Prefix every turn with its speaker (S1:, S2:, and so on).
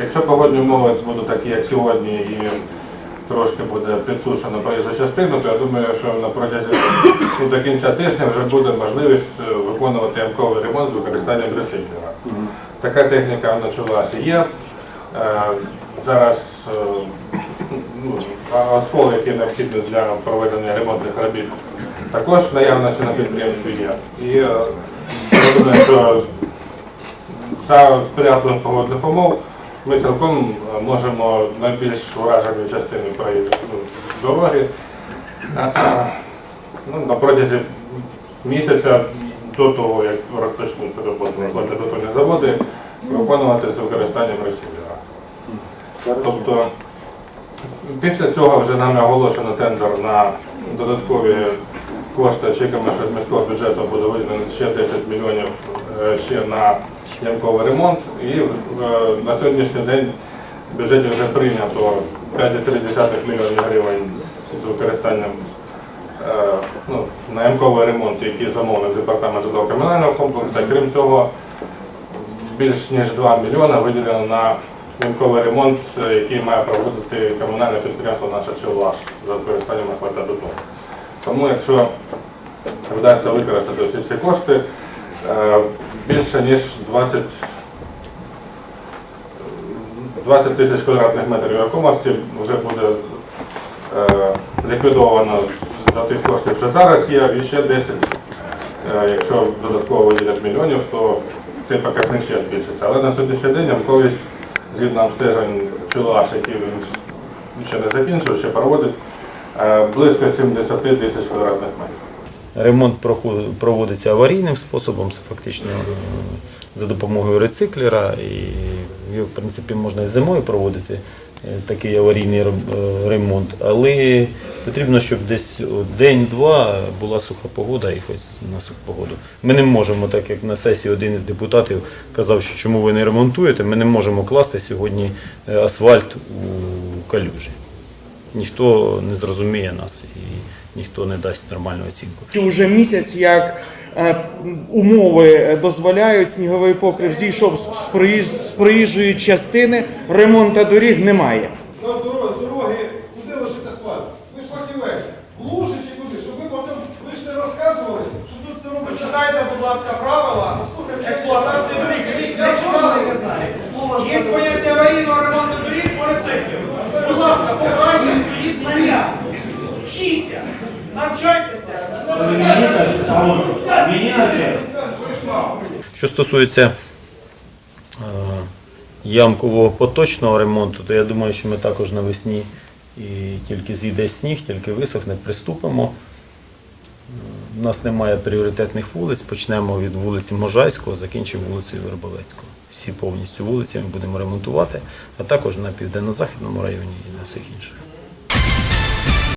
S1: Якщо погодні умови будуть такі, як сьогодні, і трошки буде підсушено проїжджу частину, то я думаю, що на протязі до кінця тижня вже буде можливість е, виконувати ямковий ремонт з використанням рециклера. Така техніка почалася є. Е, Зараз е, ну, осколи, які необхідні для проведення ремонтних робіт, також наявності на підприємстві є. І я думаю, що за сприятливих погодних умов ми цілком е, можемо найбільш вражені частини проїзду ну, дороги ну, на протязі місяця до того, як розпочнуть роботу вододотольні заводи, виконувати з використанням ресурсера. Тобто після цього вже нами оголошено тендер на додаткові кошти, чекаємо, що з міського бюджету буде виділено ще 10 мільйонів е, ще на ямковий ремонт. І е, на сьогоднішній день в бюджеті вже прийнято 5,3 мільйонів гривень з використанням е, ну, на ямковий ремонт, який замовник департамент житлово-комунального комплексу. Крім цього, більш ніж 2 мільйони виділено на ямковий ремонт, який має проводити комунальне підприємство наше «Челваш» за використанням додому. Тому якщо вдасться використати всі ці кошти, е, більше ніж 20 20 тисяч квадратних метрів нерухомості вже буде е, ліквідовано за тих коштів, що зараз є, і ще 10, е, якщо додатково виділять мільйонів, то цей показник ще збільшиться. Але на сьогоднішній день ямковість, згідно обстежень чулаш, які він ще не закінчив, ще проводить, близько 70 тисяч квадратних метрів.
S2: Ремонт проводиться аварійним способом, це фактично е, за допомогою рециклера. І в принципі, можна і зимою проводити е, такий аварійний е, ремонт, але потрібно, щоб десь день-два була суха погода і хоч на суху погоду. Ми не можемо, так як на сесії один із депутатів казав, що чому ви не ремонтуєте, ми не можемо класти сьогодні е, асфальт у калюжі. Ніхто не зрозуміє нас і ніхто не дасть нормальну оцінку.
S3: Що вже місяць, як е, умови дозволяють, сніговий покрив зійшов з, з, проїз- з проїжджої частини, ремонту доріг немає.
S4: До дороги, дороги, куди лишити асфальт? Ви ж фахівець. В чи куди? Щоб ви потім ви ж розказували, що тут це робить.
S5: Почитайте, будь ласка, правила експлуатації доріг. Якщо ж не знаєте, є поняття аварійного ремонту доріг ласка, покращте свої знання. Вчіться, навчайтеся.
S2: Що стосується е, ямкового поточного ремонту, то я думаю, що ми також навесні і тільки зійде сніг, тільки висохне, приступимо. У нас немає пріоритетних вулиць, почнемо від вулиці Можайського, закінчимо вулицею Вербовецького. Всі повністю вулиці ми будемо ремонтувати, а також на південно-західному районі і на всіх інших.